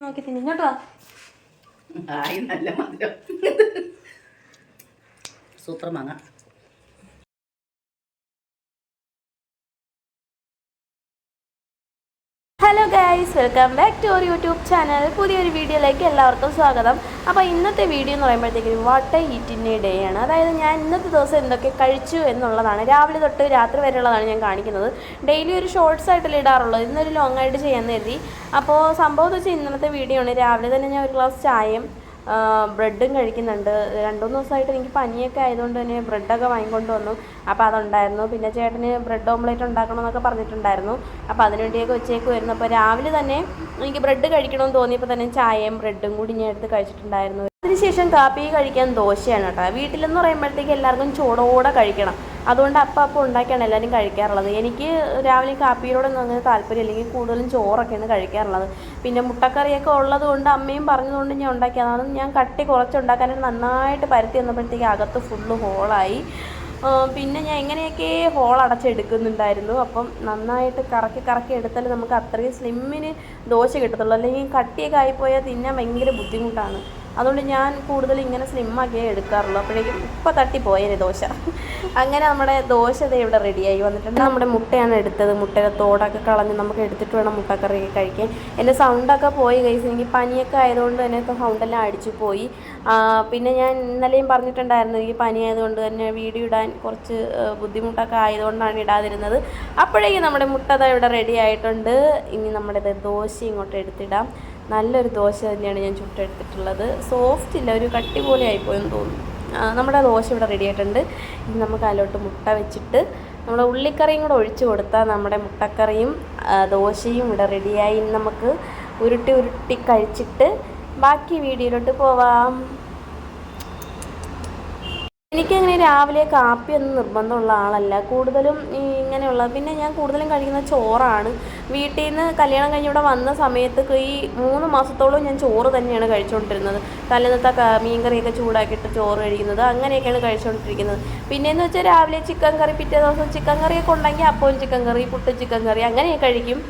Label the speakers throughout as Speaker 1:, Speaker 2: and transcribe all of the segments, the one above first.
Speaker 1: നോക്കി തിന്നു ഇങ്ങോട്ട്
Speaker 2: ആയി നല്ല മധുരം. സൂപ്പർ മാങ്ങ.
Speaker 1: Hello guys welcome back to our YouTube channel പുതിയൊരു വീഡിയോയിലേക്ക് എല്ലാവർക്കും സ്വാഗതം. അപ്പോൾ ഇന്നത്തെ വീഡിയോ എന്ന് പറയുമ്പോഴത്തേക്കും വട്ട ഈറ്റിന്റെ ഡേ ആണ്. അതായത് ഞാൻ ഇന്നത്തെ ദിവസം എന്തൊക്കെ കഴിച്ചു എന്നുള്ളതാണ്. രാവിലെ തൊട്ട് രാത്രി വരെയുള്ളതാണ് ഞാൻ കാണിക്കുന്നത്. ഡെയിലി ഒരു ഷോർട്സ് ആയിട്ട് ഇടാറുള്ളത് ഇന്നൊരു ലോങ് ആയിട്ട് ചെയ്യാൻ കരുതി. അപ്പോൾ സംഭവം വെച്ചാൽ ഇന്നത്തെ വീഡിയോ ആണ്. രാവിലെ തന്നെ ഞാൻ ഒരു ഗ്ലാസ് ചായയും ബ്രെഡും കഴിക്കുന്നുണ്ട്. രണ്ട് മൂന്ന് ദിവസമായിട്ട് എനിക്ക് പനിയൊക്കെ ആയതുകൊണ്ട് തന്നെ ബ്രെഡൊക്കെ വാങ്ങിക്കൊണ്ട് വന്നു. അപ്പോൾ അതുണ്ടായിരുന്നു. പിന്നെ ചേട്ടന് ബ്രെഡ് ഓംലേറ്റ് ഉണ്ടാക്കണമെന്നൊക്കെ പറഞ്ഞിട്ടുണ്ടായിരുന്നു. അപ്പോൾ അതിനുവേണ്ടിയൊക്കെ ഉച്ചയ്ക്ക് വരുന്നു അപ്പോൾ രാവിലെ തന്നെ എനിക്ക് ബ്രെഡ് കഴിക്കണമെന്ന് തോന്നിയപ്പോൾ തന്നെ ചായയും ബ്രെഡും കൂടി ഞാൻ എടുത്ത് കഴിച്ചിട്ടുണ്ടായിരുന്നു. അതിനുശേഷം കാപ്പി കഴിക്കാൻ ദോശയാണ് കേട്ടോ. വീട്ടിലെന്ന് പറയുമ്പോഴത്തേക്ക് എല്ലാവർക്കും ചൂടോടെ കഴിക്കണം. അതുകൊണ്ട് അപ്പം അപ്പം ഉണ്ടാക്കിയാണ് എല്ലാവരും കഴിക്കാറുള്ളത്. എനിക്ക് രാവിലെ കാപ്പിയോടൊന്നും അങ്ങനെ താല്പര്യം അല്ലെങ്കിൽ കൂടുതലും ചോറൊക്കെയാണ് കഴിക്കാറുള്ളത്. പിന്നെ മുട്ടക്കറിയൊക്കെ ഉള്ളത് കൊണ്ട് അമ്മയും പറഞ്ഞതുകൊണ്ട് ഞാൻ ഉണ്ടാക്കിയതാണ് ഞാൻ കട്ടി കുറച്ചുണ്ടാക്കാനായിട്ട് നന്നായിട്ട് പരത്തി വന്നപ്പോഴത്തേക്ക് അകത്ത് ഫുള്ള് ഹോളായി പിന്നെ ഞാൻ എങ്ങനെയൊക്കെ ഹോൾ അടച്ചെടുക്കുന്നുണ്ടായിരുന്നു. അപ്പം നന്നായിട്ട് കറക്കി കറക്കി എടുത്താൽ നമുക്ക് അത്രയും സ്ലിമ്മിന് ദോശ കിട്ടത്തുള്ളൂ. അല്ലെങ്കിൽ കട്ടിയൊക്കെ ആയിപ്പോയാൽ തിന്നാൻ ഭയങ്കര ബുദ്ധിമുട്ടാണ്. അതുകൊണ്ട് ഞാൻ കൂടുതൽ ഇങ്ങനെ സ്ലിമ്മാക്കിയേ എടുക്കാറുള്ളൂ. അപ്പോഴേക്കും ഇപ്പം തട്ടിപ്പോയേനെ ദോശ. അങ്ങനെ നമ്മുടെ ദോശ ദേ ഇവിടെ റെഡിയായി വന്നിട്ടുണ്ട്. നമ്മുടെ മുട്ടയാണ് എടുത്തത്. മുട്ടയുടെ തോടൊക്കെ കളഞ്ഞ് നമുക്ക് എടുത്തിട്ട് വേണം മുട്ടക്കറിയൊക്കെ കഴിക്കാൻ. എന്റെ സൗണ്ടൊക്കെ പോയി കൈസ് എനിക്ക് പനിയൊക്കെ ആയതുകൊണ്ട് തന്നെ സൗണ്ടെല്ലാം അടിച്ചു പോയി. പിന്നെ ഞാൻ ഇന്നലെയും പറഞ്ഞിട്ടുണ്ടായിരുന്നു ഈ പനി ആയതുകൊണ്ട് തന്നെ വീഡിയോ ഇടാൻ കുറച്ച് ബുദ്ധിമുട്ടൊക്കെ ആയതുകൊണ്ടാണ് ഇടാതിരുന്നത്. അപ്പോഴേക്കും നമ്മുടെ മുട്ട ഇവിടെ റെഡി ആയിട്ടുണ്ട്. ഇനി നമ്മുടെ ദോശ ഇങ്ങോട്ട് എടുത്തിടാം. നല്ലൊരു ദോശ തന്നെയാണ് ഞാൻ ചുട്ടെടുത്തിട്ടുള്ളത്. സോഫ്റ്റ് ഇല്ല ഒരു കട്ടി പോലെ ആയിപ്പോയെന്ന് തോന്നുന്നു. നമ്മുടെ ദോശ ഇവിടെ റെഡി ആയിട്ടുണ്ട്. ഇനി നമുക്ക് അതിലോട്ട് മുട്ട വെച്ചിട്ട് നമ്മുടെ ഉള്ളിക്കറിയും കൂടെ ഒഴിച്ചു കൊടുത്താൽ നമ്മുടെ മുട്ടക്കറിയും ദോശയും ഇവിടെ റെഡിയായി നമുക്ക് ഉരുട്ടി ഉരുട്ടി കഴിച്ചിട്ട് ബാക്കി വീഡിയോയിലോട്ട് പോവാം. എനിക്കങ്ങനെ രാവിലെ കാപ്പി ഒന്നും നിർബന്ധമുള്ള ആളല്ല. കൂടുതലും ഈ ഇങ്ങനെയുള്ള പിന്നെ ഞാൻ കൂടുതലും കഴിക്കുന്ന ചോറാണ്. വീട്ടിൽ നിന്ന് കല്യാണം കഴിഞ്ഞ് ഇവിടെ വന്ന സമയത്ത് ഈ മൂന്ന് മാസത്തോളം ഞാൻ ചോറ് തന്നെയാണ് കഴിച്ചുകൊണ്ടിരുന്നത് തലേന്നത്തെ മീൻ മീൻകറിയൊക്കെ ചൂടാക്കിയിട്ട് ചോറ് കഴിക്കുന്നത് അങ്ങനെയൊക്കെയാണ് കഴിച്ചുകൊണ്ടിരിക്കുന്നത് പിന്നെയെന്ന് വെച്ചാൽ രാവിലെ ചിക്കൻ കറി പിറ്റേ ദിവസം ചിക്കൻ കറിയൊക്കെ ഉണ്ടെങ്കിൽ അപ്പവും ചിക്കൻ കറി പുട്ട് ചിക്കൻ കറി അങ്ങനെയൊക്കെ കഴിക്കും.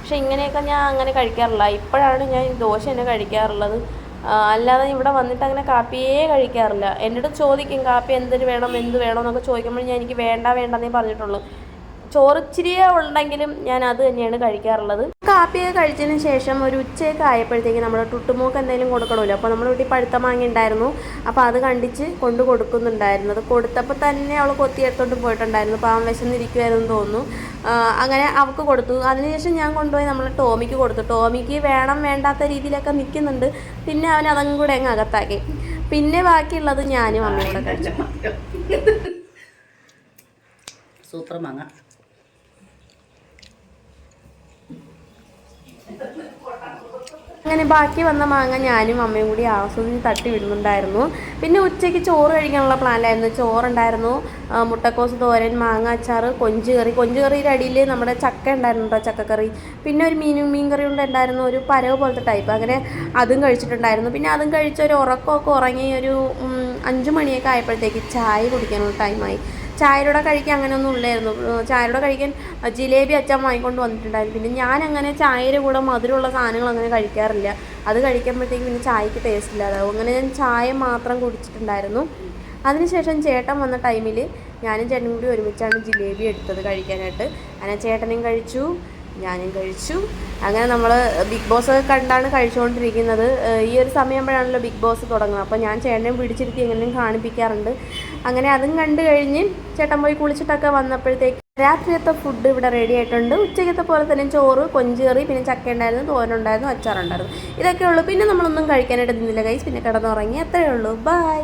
Speaker 1: പക്ഷെ ഇങ്ങനെയൊക്കെ ഞാൻ അങ്ങനെ കഴിക്കാറില്ല. ഇപ്പോഴാണ് ഞാൻ ദോശ തന്നെ കഴിക്കാറുള്ളത്. അല്ലാതെ ഇവിടെ വന്നിട്ട് അങ്ങനെ കാപ്പിയേ കഴിക്കാറില്ല. അടുത്ത് ചോദിക്കും കാപ്പി എന്തിന് വേണം? എന്ത് വേണം? എന്നൊക്കെ ചോദിക്കുമ്പോൾ ഞാൻ എനിക്ക് വേണ്ട വേണ്ടെന്നേ പറഞ്ഞിട്ടുള്ളൂ. ചോറ് ഇച്ചിരിയേ ഉണ്ടെങ്കിലും ഞാൻ അത് തന്നെയാണ് കഴിക്കാറുള്ളത്. കാപ്പിയൊക്കെ കഴിച്ചതിന് ശേഷം ഒരു ഉച്ചയൊക്കെ ആയപ്പോഴത്തേക്ക് നമ്മുടെ ടുട്ടുമോക്ക് എന്തെങ്കിലും കൊടുക്കണമല്ലോ. അപ്പോൾ നമ്മുടെ വീട്ടിൽ പഴുത്ത മാങ്ങ ഉണ്ടായിരുന്നു. അപ്പോൾ അത് കണ്ടിച്ച് കൊണ്ട് കൊടുക്കുന്നുണ്ടായിരുന്നു. അത് കൊടുത്തപ്പോൾ തന്നെ അവൾ കൊത്തിയെടുത്തോണ്ട് പോയിട്ടുണ്ടായിരുന്നു. പാവം വിശന്നിരിക്കുമായിരുന്നു തോന്നുന്നു. അങ്ങനെ അവൾക്ക് കൊടുത്തു. അതിനുശേഷം ഞാൻ കൊണ്ടുപോയി നമ്മൾ ടോമിക്ക് കൊടുത്തു. ടോമിക്ക് വേണം വേണ്ടാത്ത രീതിയിലൊക്കെ നിൽക്കുന്നുണ്ട്. പിന്നെ അവൻ അതും കൂടെ അങ്ങ് അകത്താക്കി. പിന്നെ ബാക്കിയുള്ളത് ഞാനും അമ്മയോടെ കഴിച്ചു.
Speaker 2: സൂപ്പർ മാങ്ങ.
Speaker 1: അങ്ങനെ ബാക്കി വന്ന മാങ്ങ ഞാനും അമ്മയും കൂടി ആസ്വദിച്ച് തട്ടി വിടുന്നുണ്ടായിരുന്നു. പിന്നെ ഉച്ചയ്ക്ക് ചോറ് കഴിക്കാനുള്ള പ്ലാനിലായിരുന്നു. ചോറുണ്ടായിരുന്നു മുട്ടക്കോസ് തോരൻ മാങ്ങ അച്ചാർ കൊഞ്ച് കറി. കൊഞ്ച് കറിയുടെ അടിയിൽ നമ്മുടെ ചക്ക ഉണ്ടായിരുന്നു കേട്ടോ ചക്കക്കറി. പിന്നെ ഒരു മീനും മീൻ കറി കൊണ്ട് ഉണ്ടായിരുന്നു ഒരു പരവ് പോലത്തെ ടൈപ്പ് അങ്ങനെ അതും കഴിച്ചിട്ടുണ്ടായിരുന്നു. പിന്നെ അതും കഴിച്ച് ഒരു ഉറക്കമൊക്കെ ഉറങ്ങി ഒരു അഞ്ച് മണിയൊക്കെ ആയപ്പോഴത്തേക്ക് ചായ കുടിക്കാനുള്ള ടൈമായി ചായയുടെ കഴിക്കാൻ അങ്ങനെയൊന്നും ഇല്ലായിരുന്നു. ചായയുടെ കഴിക്കാൻ ജിലേബി അച്ഛൻ വാങ്ങിക്കൊണ്ട് വന്നിട്ടുണ്ടായിരുന്നു. പിന്നെ ഞാൻ അങ്ങനെ ചായയുടെ കൂടെ മധുരമുള്ള സാധനങ്ങൾ അങ്ങനെ കഴിക്കാറില്ല. അത് കഴിക്കുമ്പോഴത്തേക്ക് പിന്നെ ചായക്ക് ടേസ്റ്റ് ഇല്ലാതാവും അങ്ങനെ ഞാൻ ചായ മാത്രം കുടിച്ചിട്ടുണ്ടായിരുന്നു. അതിനുശേഷം ചേട്ടൻ വന്ന ടൈമിൽ ഞാനും ചേട്ടനും കൂടി ഒരുമിച്ചാണ് ജിലേബി എടുത്തത് കഴിക്കാനായിട്ട്. അങ്ങനെ ചേട്ടനും കഴിച്ചു ഞാനും കഴിച്ചു. അങ്ങനെ നമ്മൾ ബിഗ് ബോസ് ഒക്കെ കണ്ടാണ് കഴിച്ചുകൊണ്ടിരിക്കുന്നത്. ഈ ഒരു സമയമാകുമ്പോഴാണല്ലോ ബിഗ് ബോസ് തുടങ്ങുന്നത്. അപ്പോൾ ഞാൻ ചേട്ടനെയും പിടിച്ചിരുത്തി എങ്ങനെയും കാണിപ്പിക്കാറുണ്ട്. അങ്ങനെ അതും കണ്ടു കഴിഞ്ഞ് ചേട്ടൻ പോയി കുളിച്ചിട്ടൊക്കെ വന്നപ്പോഴത്തേക്ക് രാത്രിയത്തെ ഫുഡ് ഇവിടെ റെഡി ആയിട്ടുണ്ട്. ഉച്ചയ്ക്കത്തെ പോലെ തന്നെ ചോറ് കൊഞ്ചേറി പിന്നെ ചക്ക ഉണ്ടായിരുന്നു തോനുണ്ടായിരുന്നു അച്ചാറുണ്ടായിരുന്നു. ഇതൊക്കെ ഉള്ളൂ പിന്നെ നമ്മളൊന്നും കഴിക്കാനായിട്ട് നിന്നില്ല കൈസ് പിന്നെ കിടന്നുറങ്ങി. അത്രയേ ഉള്ളൂ. ബൈ